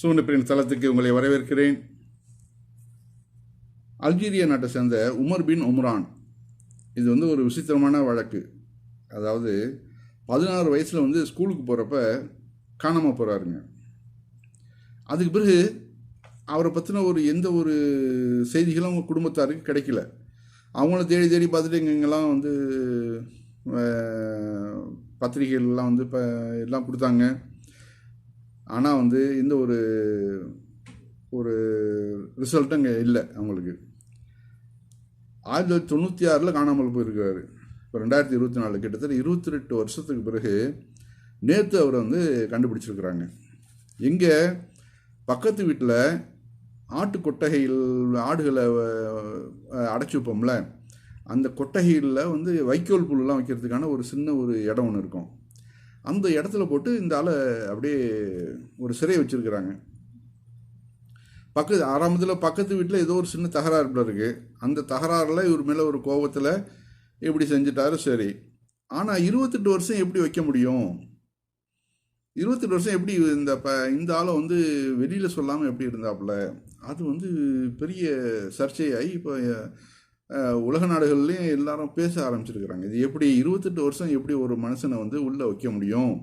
சூனப்பிரின் தளத்துக்கு உங்களை வரவேற்கிறேன். அல்ஜீரியா நாட்டை சேர்ந்த உமர் பின் உம்ரான். இது வந்து ஒரு விசித்திரமான வழக்கு. அதாவது பதினாறு வயசில் வந்து ஸ்கூலுக்கு போகிறப்ப காணாமல் போகிறாருங்க அதுக்கு பிறகு அவரை பற்றின ஒரு எந்த ஒரு செய்திகளும் அவங்க குடும்பத்தாருக்கு கிடைக்கல. அவங்கள தேடி தேடி பார்த்துட்டு இங்கெங்கெல்லாம் வந்து பத்திரிகைகள்லாம் வந்து இப்போ எல்லாம் கொடுத்தாங்க. ஆனால் வந்து இந்த ஒரு ஒரு ரிசல்ட்டும் இங்கே இல்லை அவங்களுக்கு. ஆயிரத்தி தொள்ளாயிரத்தி தொண்ணூற்றி ஆறில் காணாமல் போயிருக்காரு. இப்போ ரெண்டாயிரத்தி இருபத்தி நாலு கிட்டத்தட்ட இருபத்தி ரெண்டு வருஷத்துக்கு பிறகு நேற்று அவரை வந்து கண்டுபிடிச்சிருக்கிறாங்க. இங்கே பக்கத்து வீட்டில் ஆட்டு கொட்டகையில் ஆடுகளை அடைச்சி வைப்போம்ல அந்த கொட்டகையில் வந்து வைக்கோல் புல்லாம் வைக்கிறதுக்கான ஒரு சின்ன ஒரு இடம் ஒன்று இருக்கும். அந்த இடத்துல போட்டு இந்த ஆளை அப்படியே ஒரு சிறை வச்சிருக்கிறாங்க. பக்கத்து ஆரம்பத்தில் பக்கத்து வீட்டில் ஏதோ ஒரு சின்ன தகராறு இருக்குது அந்த தகராறில் இவர் மேலே ஒரு கோபத்தில் இப்படி செஞ்சிட்டாரு சரி. ஆனால் இருபத்தெட்டு வருஷம் எப்படி வைக்க முடியும்? இருபத்தெட்டு வருஷம் எப்படி இந்த ப இந்த ஆளை வந்து வெளியில் சொல்லாமல் எப்படி இருந்தாப்புல? அது வந்து பெரிய சர்ச்சையாகி இப்போ உலக நாடுகள்லேயும் எல்லாரும் பேச ஆரம்பிச்சிருக்கிறாங்க. இது எப்படி இருபத்தெட்டு வருஷம் எப்படி ஒரு மனுஷனை வந்து உள்ளே வைக்க முடியும்?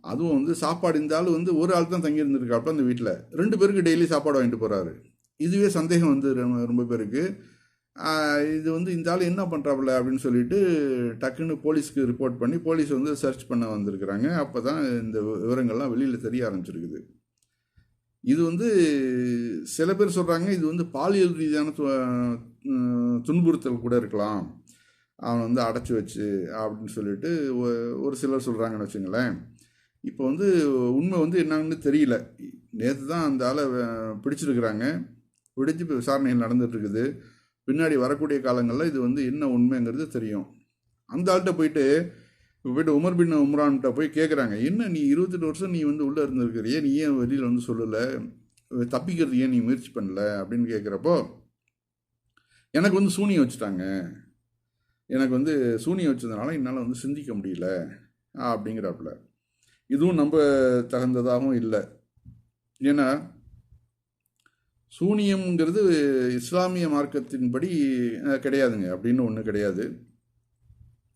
அதுவும் வந்து சாப்பாடு இந்த ஆள் வந்து ஒரு ஆள் தான் தங்கியிருந்திருக்காப்புல அந்த வீட்டில் ரெண்டு பேருக்கு டெய்லி சாப்பாடு வாங்கிட்டு போகிறாரு இதுவே சந்தேகம் வந்து ரொம்ப ரொம்ப பேருக்கு. இது வந்து இந்த ஆள் என்ன பண்ணுறாப்புல அப்படின்னு சொல்லிட்டு டக்குன்னு போலீஸ்க்கு ரிப்போர்ட் பண்ணி போலீஸ் வந்து சர்ச் பண்ண வந்திருக்கிறாங்க. அப்போ தான் இந்த விவரங்கள்லாம் வெளியில் தெரிய ஆரம்பிச்சிருக்குது. இது வந்து சில பேர் சொல்கிறாங்க இது வந்து பாலியல் ரீதியான து- துன்புறுத்தல் கூட இருக்கலாம். அவனை வந்து அடைச்சி வச்சு அப்படின்னு சொல்லிட்டு ஒ- ஒரு சிலர் சொல்கிறாங்கன்னு வச்சுங்களேன். இப்போ வந்து உண்மை வந்து என்னன்னு தெரியல. நேற்று தான் அந்த ஆளை பிடிச்சிருக்கிறாங்க. பிடிச்சி இப்போ விசாரணைகள் நடந்துகிட்ருக்குது பின்னாடி வரக்கூடிய காலங்களில் இது வந்து என்ன உண்மைங்கிறது தெரியும். அந்த ஆள்கிட்ட போயிட்டு இப்போ போயிட்டு உமர் பின் உம்ரான்கிட்ட போய் கேட்குறாங்க என்ன நீ இருபத்தெட்டு வருஷம் நீ வந்து உள்ளே இருந்திருக்கிறியே? நீ ஏன் வெளியில் வந்து சொல்லலை? தப்பிக்கிறது ஏன் நீ முயற்சி பண்ணல? அப்படின்னு கேட்குறப்போ எனக்கு வந்து சூனியம் வச்சுட்டாங்க. எனக்கு வந்து சூனியம் வச்சதுனால என்னால் வந்து சிந்திக்க முடியல அப்படிங்கிறாப்புல. இதுவும் நம்ப தகுந்ததாகவும் இல்லை. ஏன்னா சூனியம்ங்கிறது இஸ்லாமிய மார்க்கத்தின்படி கிடையாதுங்க. அப்படின்னு ஒன்று கிடையாது.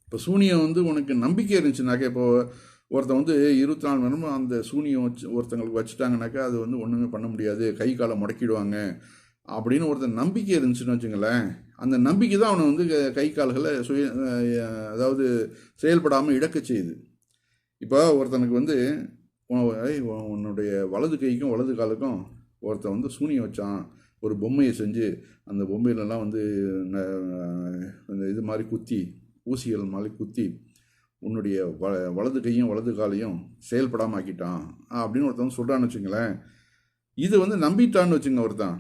இப்போ சூனியம் வந்து உனக்கு நம்பிக்கை இருந்துச்சுனாக்கா இப்போ ஒருத்தன் வந்து இருபத்தி நாலு மணி நேரமும் அந்த சூனியம் வச்சு ஒருத்தங்களுக்கு வச்சுட்டாங்கனாக்கா அது வந்து ஒன்றுமே பண்ண முடியாது. கை காலை முடக்கிடுவாங்க. அப்படின்னு ஒருத்தன் நம்பிக்கை இருந்துச்சுன்னு வச்சுங்களேன் அந்த நம்பிக்கை தான் அவனை வந்து க- கை கால்களை சுய அதாவது செயல்படாமல் இழக்க செய்யுது. இப்போ ஒருத்தனுக்கு வந்து உன்னுடைய வலது கைக்கும் வலது காலுக்கும் ஒருத்தன் வந்து சூனியம் வச்சான் ஒரு பொம்மையை செஞ்சு அந்த பொம்மையிலலாம் வந்து அந்த இது மாதிரி குத்தி ஊசிகள் மாதிரி குத்தி உன்னுடைய வ வலது கையும் வலது காலையும் செயல்படாமல் ஆக்கிட்டான் அப்படின்னு ஒருத்தன் சொல்கிறான்னு வச்சுங்களேன் இது வந்து நம்பிட்டான்னு வச்சுங்க ஒருத்தன்.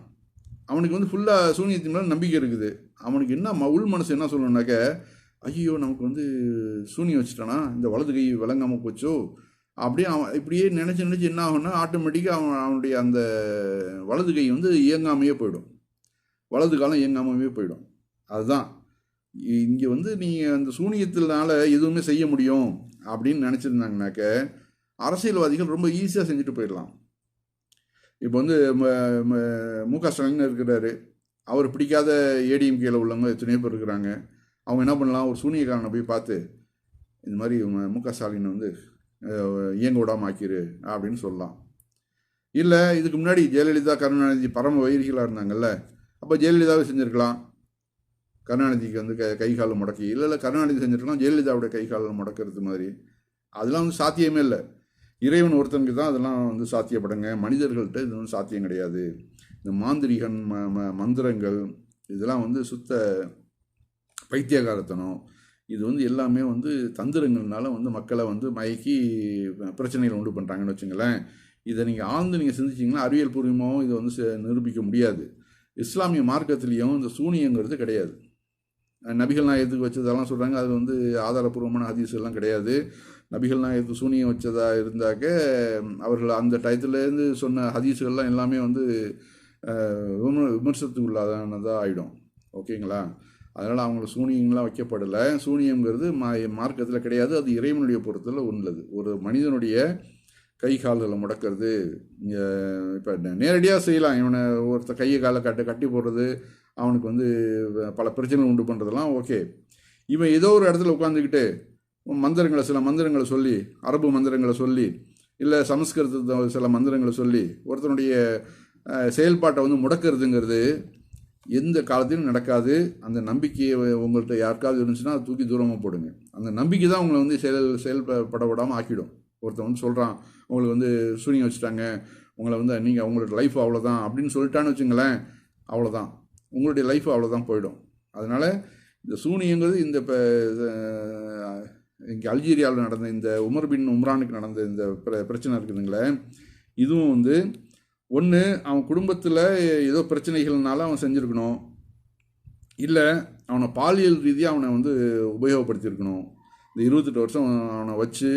அவனுக்கு வந்து ஃபுல்லாக சூனியத்தின் மேலே நம்பிக்கை இருக்குது. அவனுக்கு என்ன ம- உள் மனசு என்ன சொல்லணுன்னாக்க ஐயோ நமக்கு வந்து சூனியம் வச்சுட்டானா? இந்த வலது கை விளங்காமல் போச்சோ? அப்படியே அவன் இப்படியே நினச்சி நினச்சி என்ன ஆகும்னா ஆட்டோமேட்டிக்காக அவன் அவனுடைய அந்த வலது கை வந்து இயங்காமையே போயிடும். வலது காலம் இயங்காமையே போயிடும். அதுதான். இங்கே வந்து நீங்கள் அந்த சூனியத்தினால எதுவுமே செய்ய முடியும் அப்படின்னு நினச்சிருந்தாங்கனாக்க அரசியல்வாதிகள் ரொம்ப ஈஸியாக செஞ்சுட்டு போயிடலாம். இப்போ வந்து ம- ம- மு க ஸ்டாலின் இருக்கிறாரு. அவர் பிடிக்காத ஏடிஎம்கேல உள்ளவங்க எத்தனையோ பேர் இருக்கிறாங்க. அவங்க என்ன பண்ணலாம்? ஒரு சூனியக்காரனை போய் பார்த்து இந்த மாதிரி மு க ஸ்டாலின் வந்து இயங்க விடாம ஆக்கிரு அப்படின்னு சொல்லலாம். இல்லை இதுக்கு முன்னாடி ஜெயலலிதா கருணாநிதி பரம வைரிகளாக இருந்தாங்கல்ல அப்போ ஜெயலலிதாவே செஞ்சுருக்கலாம். கருணாநிதிக்கு வந்து கை கை காலை முடக்கி இல்லை இல்லை கருணாநிதி செஞ்சுருக்கலாம் ஜெயலலிதாவுடைய கை காலை முடக்கிறது மாதிரி. அதெல்லாம் வந்து சாத்தியமே இல்லை. இறைவன் ஒருத்தனுக்கு தான் அதெல்லாம் வந்து சாத்தியப்படுங்க. மனிதர்கள்ட்ட இது வந்து சாத்தியம் கிடையாது. இந்த மாந்திரிகன் ம ம மந்திரங்கள் இதெல்லாம் வந்து சுத்த பைத்தியகாரத்தனம். இது வந்து எல்லாமே வந்து தந்திரங்கள்னால வந்து மக்களை வந்து மயக்கி பிரச்சனைகள் உண்டு பண்ணுறாங்கன்னு வச்சுங்களேன். இதை நீங்கள் ஆழ்ந்து நீங்கள் சிந்திச்சிங்கன்னா அறிவியல் பூர்வமாகவும் இதை வந்து நிரூபிக்க முடியாது. இஸ்லாமிய மார்க்கத்திலையும் இந்த சூனியங்கிறது கிடையாது. அஹ் நபிகள் நாயகத்துக்கு வச்சதெல்லாம் சொல்கிறாங்க அது வந்து ஆதாரபூர்வமான ஹதீஸ் எல்லாம் கிடையாது. நபிகள் நாயகத்துக்கு சூனியம் வச்சதாக இருந்தாக்க அவர்கள் அந்த டயத்துலேருந்து சொன்ன ஹதீஸுகள்லாம் எல்லாமே வந்து அஹ், விமர் விமர்சனத்துக்கு உள்ளாதானதாக ஆகிடும் ஓகேங்களா? அதனால் அவங்கள சூனியங்கள்லாம் வைக்கப்படலை. சூனியங்கிறது மா மார்க்கத்தில் கிடையாது. அது இறைவனுடைய பொறுத்தில் உள்ளது. ஒரு மனிதனுடைய கை கால்களை முடக்கிறது. இப்போ நேரடியாக செய்யலாம். இவனை ஒருத்த கையை காலை கட்டு கட்டி போடுறது அவனுக்கு வந்து பல பிரச்சனைகள் உண்டு பண்ணுறதெல்லாம் ஓகே. இவன் ஏதோ ஒரு இடத்துல உட்காந்துக்கிட்டு மந்திரங்களை சில மந்திரங்களை சொல்லி அரபு மந்திரங்களை சொல்லி இல்லை சமஸ்கிருதத்தை சில மந்திரங்களை சொல்லி ஒருத்தனுடைய செயல்பாட்டை வந்து முடக்கிறதுங்கிறது எந்த காலத்திலும் நடக்காது. அந்த நம்பிக்கையை உங்கள்கிட்ட யாருக்காவது இருந்துச்சுன்னா அதை தூக்கி தூரமாக போடுங்க. அந்த நம்பிக்கை தான் உங்களை வந்து செயல் செயல்பட விடாமல் ஆக்கிடும். ஒருத்தன் வந்து சொல்கிறான் உங்களுக்கு வந்து சூனியம் வச்சுட்டாங்க. உங்களை வந்து நீங்கள் உங்களோட லைஃப் அவ்வளோதான் அப்படின்னு சொல்லிட்டான்னு வச்சுங்களேன் அவ்வளோதான் உங்களுடைய லைஃப் அவ்வளோதான் போயிடும். அதனால் இந்த சூனியங்கிறது இந்த இப்போ இங்கே அல்ஜீரியாவில் நடந்த இந்த உமர் பின் உம்ரானுக்கு நடந்த இந்த பிர பிரச்சனை இருக்குதுங்களே. இதுவும் வந்து ஒன்று அவன் குடும்பத்தில் ஏதோ பிரச்சனைகள்னால அவன் செஞ்சுருக்கணும். இல்லை அவனை பாலியல் ரீதியாக அவனை வந்து உபயோகப்படுத்தியிருக்கணும். இந்த இருபத்தெட்டு வருஷம் அவனை வச்சு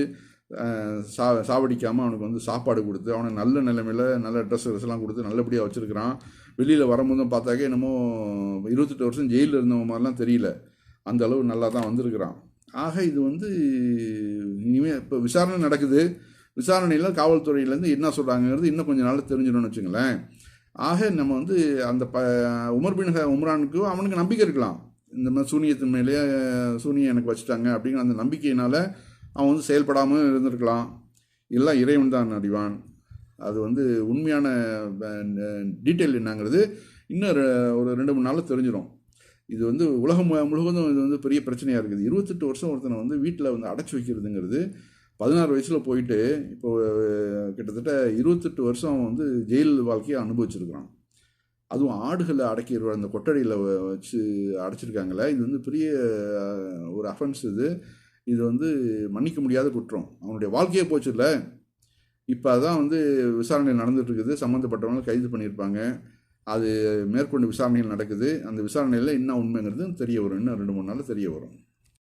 சா சாவடிக்காமல் அவனுக்கு வந்து சாப்பாடு கொடுத்து அவனை நல்ல நிலைமையில் நல்ல ட்ரெஸ் எல்லாம் கொடுத்து நல்லபடியாக வச்சுருக்கிறான். வெளியில் வரும்போதும் பார்த்தாக்க என்னமோ இருபத்தெட்டு வருஷம் ஜெயிலில் இருந்தவங்க மாதிரிலாம் தெரியல. அந்த அளவு நல்லா தான் வந்திருக்கிறான். ஆக இது வந்து இனிமேல் இப்போ விசாரணை நடக்குது. விசாரணையில் காவல்துறையிலேருந்து என்ன சொல்கிறாங்கிறது இன்னும் கொஞ்சம் நாள் தெரிஞ்சிடணும்னு வச்சுங்களேன். ஆக நம்ம வந்து அந்த ப உமர் பின் ஹ- உம்ரானுக்கு அவனுக்கு நம்பிக்கை இருக்கலாம். இந்த மாதிரி சூனியத்தின் மேலேயே சூனியம் எனக்கு வச்சுட்டாங்க அப்படிங்கிற அந்த நம்பிக்கையினால் அவன் வந்து செயல்படாமல் இருந்திருக்கலாம். எல்லாம் இறைவன் தான் அறிவான் அது வந்து உண்மையான டீட்டெயில் என்னங்கிறது இன்னும் ஒரு ரெண்டு மூணு நாளில் தெரிஞ்சிடும் இது வந்து உலகம் முழுவதும் இது வந்து பெரிய பிரச்சனையாக இருக்குது. இருபத்தெட்டு வருஷம் ஒருத்தனை வந்து வீட்டில் வந்து அடைச்சி வைக்கிறதுங்கிறது பதினாறு வயசில் போயிட்டு இப்போ கிட்டத்தட்ட இருபத்தெட்டு வருஷம் அவன் வந்து ஜெயில் வாழ்க்கையை அனுபவிச்சிருக்கிறான். அதுவும் ஆடுகளை அடைக்கிற அந்த கொட்டடியில் வச்சு அடைச்சிருக்காங்களே இது வந்து பெரிய ஒரு அஃபென்ஸ் இது. இது வந்து மன்னிக்க முடியாத குற்றம். அவனுடைய வாழ்க்கையே போச்சு இல்லை. இப்போ அதான் வந்து விசாரணை நடந்துகிட்ருக்குது சம்மந்தப்பட்டவங்களும் சம்மந்தப்பட்டவங்க கைது பண்ணியிருப்பாங்க. அது மேற்கொண்டு விசாரணைகள் நடக்குது. அந்த விசாரணையில் என்ன உண்மைங்கிறது தெரிய வரும். இன்னும் ரெண்டு மூணு நாள் தெரிய வரும்.